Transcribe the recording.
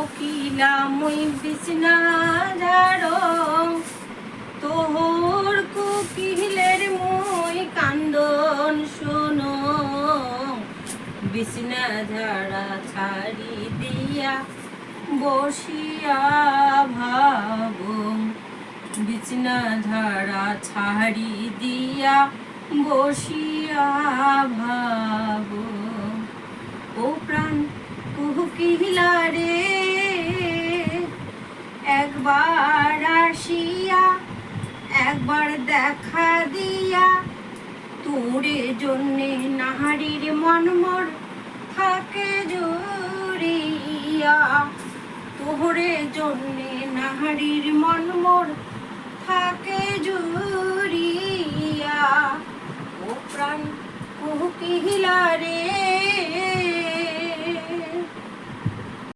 কোকিলা মুই বিছনা ঝাড়ং তোহর কোকিলের মুই কান্দন শোনো। বিছনা ঝাড়া ছাড়ি দিয়া বসিয়া ভাবং। বিছনা ঝাড়া ছাড়ি দিয়া বসিয়া ভাবো। ও প্রাণ কুকিলা রে একবার দেখা দিয়া, তোরে জন্যে নাহারির মনমর থাকে জুড়িয়া। তোরে জন্যে নাহারির মনমর থাকে জুড়িয়া। ও প্রাণ কুকিলা রে